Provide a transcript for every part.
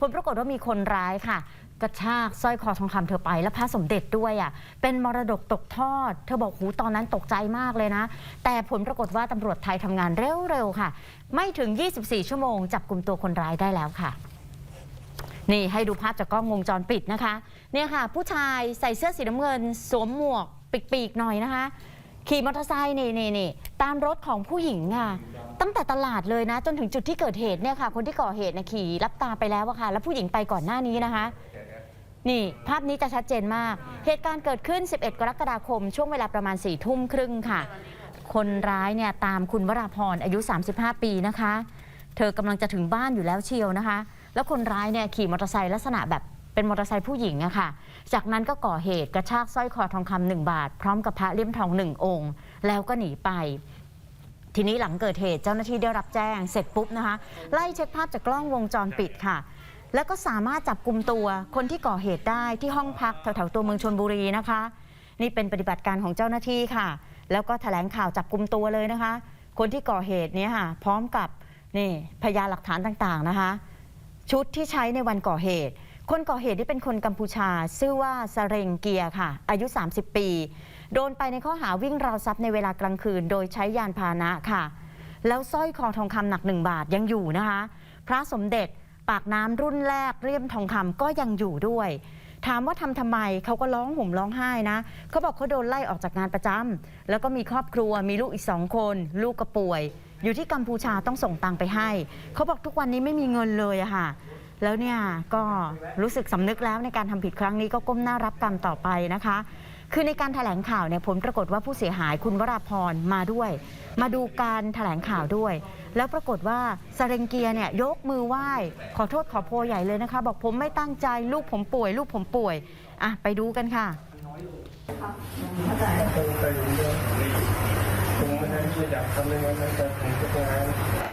ผลปรากฏว่ามีคนร้ายค่ะ กระชากสร้อยคอทองคำเธอไป และพระสมเด็จด้วยอะเป็นมรดกตกทอด เธอบอกหูตอนนั้นตกใจมากเลยนะ แต่ผลปรากฏว่าตำรวจไทยทำงานเร็วๆค่ะ ไม่ถึง 24 ชั่วโมง จับกลุ่มตัวคนร้ายได้แล้วค่ะนี่ให้ดูภาพจากกล้องวงจรปิดนะคะ เนี่ยค่ะ ผู้ชายใส่เสื้อสีน้ำเงิน สวมหมวกปีกๆหน่อยนะคะ ขี่มอเตอร์ไซค์นี่นี่นี่ ตามรถของผู้หญิงค่ะ ตั้งแต่ตลาดเลยนะ จนถึงจุดที่เกิดเหตุเนี่ยค่ะ คนที่ก่อเหตุนะขี่รับตาไปแล้วอะค่ะ แล้วผู้หญิงไปก่อนหน้านี้นะคะ นี่ ภาพนี้จะชัดเจนมาก เหตุการณ์เกิดขึ้น 11 กรกฎาคม ช่วงเวลาประมาณ4ี่ทุ่มครึ่งค่ะ คนร้ายเนี่ยตามคุณวราพรอายุ 35 ปีนะคะ เธอกำลังจะถึงบ้านอยู่แล้วเชียวนะคะ แล้วคนร้ายเนี่ยขี่มอเตอร์ไซค์ลักษณะแบบ เป็นมอเตอร์ไซค์ผู้หญิงอะค่ะ จากนั้นก็ก่อเหตุกระชากสร้อยคอทองคำหนึ่งบาท พร้อมกับพระเลี่ยมทองหนึ่งองค์ แล้วก็หนีไปทีนี้หลังเกิดเหตุเจ้าหน้าที่ได้รับแจ้งเสร็จปุ๊บนะคะ ไล่เช็คภาพจากกล้องวงจรปิดค่ะ แล้วก็สามารถจับกลุ่มตัวคนที่ก่อเหตุได้ที่ห้องพักแถวๆตัวเมืองชนบุรีนะคะ นี่เป็นปฏิบัติการของเจ้าหน้าที่ค่ะ แล้วก็แถลงข่าวจับกลุ่มตัวเลยนะคะ คนที่ก่อเหตุเนี้ค่ะ พร้อมกับนี่พยานหลักฐานต่างๆนะคะ ชุดที่ใช้ในวันก่อเหตุ คนก่อเหตุที่เป็นคนกัมพูชา ชื่อว่าสเรงเกียค่ะ อายุ 30 ปี โดนไปในข้อหาวิ่งราวทรัพย์ในเวลากลางคืน โดยใช้ยานพาหนะค่ะ แล้วสร้อยคอทองคำหนักหนึ่งบาทยังอยู่นะคะ พระสมเด็จปากน้ำรุ่นแรกเลี่ยมทองคำก็ยังอยู่ด้วย ถามว่าทำทำไมเขาก็ร้องห่มร้องไห้นะเขาบอกเขาโดนไล่ออกจากงานประจำแล้วก็มีครอบครัวมีลูกอีกสองคน ลูกก็ป่วย อยู่ที่กัมพูชาต้องส่งตังไปให้เขาบอกทุกวันนี้ไม่มีเงินเลยอะค่ะ แล้วเนี่ยก็รู้สึกสำนึกแล้วในการทำผิดครั้งนี้ก็ก้มหน้ารับกรรมต่อไปนะคะ คือในการถแถลงข่าวเนี่ยผลปรากฏว่าผู้เสียหายคุณวราพรมาด้วย มาดูการถแถลงข่าวด้วย แล้วปรากฏว่าสเรงเกียเนี่ยยกมือไหว้ ขอโทษขอโพยใหญ่เลยนะคะ บอกผมไม่ตั้งใจลูกผมป่วย ลูกผมป่วยอะไปดูกันค่ะผมเคยอยู่ด้วยผมไม่ได้ไม่อยากทำในวันนั้นแต่ผมก็ทำงา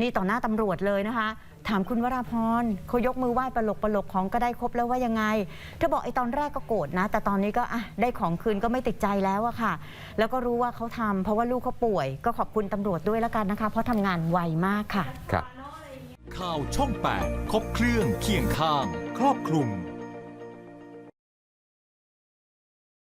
นี่ต่อหน้าตำรวจเลยนะคะ ถามคุณวราพรเขายกมือไหว้ปลกปลกของก็ได้ครบแล้วว่ายังไงเธอบอกไอ้ตอนแรกก็โกรธนะ แต่ตอนนี้ก็อะได้ของคืนก็ไม่ติดใจแล้วอะค่ะ แล้วก็รู้ว่าเขาทำเพราะว่าลูกเขาป่วย ก็ขอบคุณตำรวจด้วยแล้วกันนะคะ เพราะทำงานไวมากค่ะครับข่าวช่อง 8 ครบเครื่องเคียงข้าง ครอบคลุม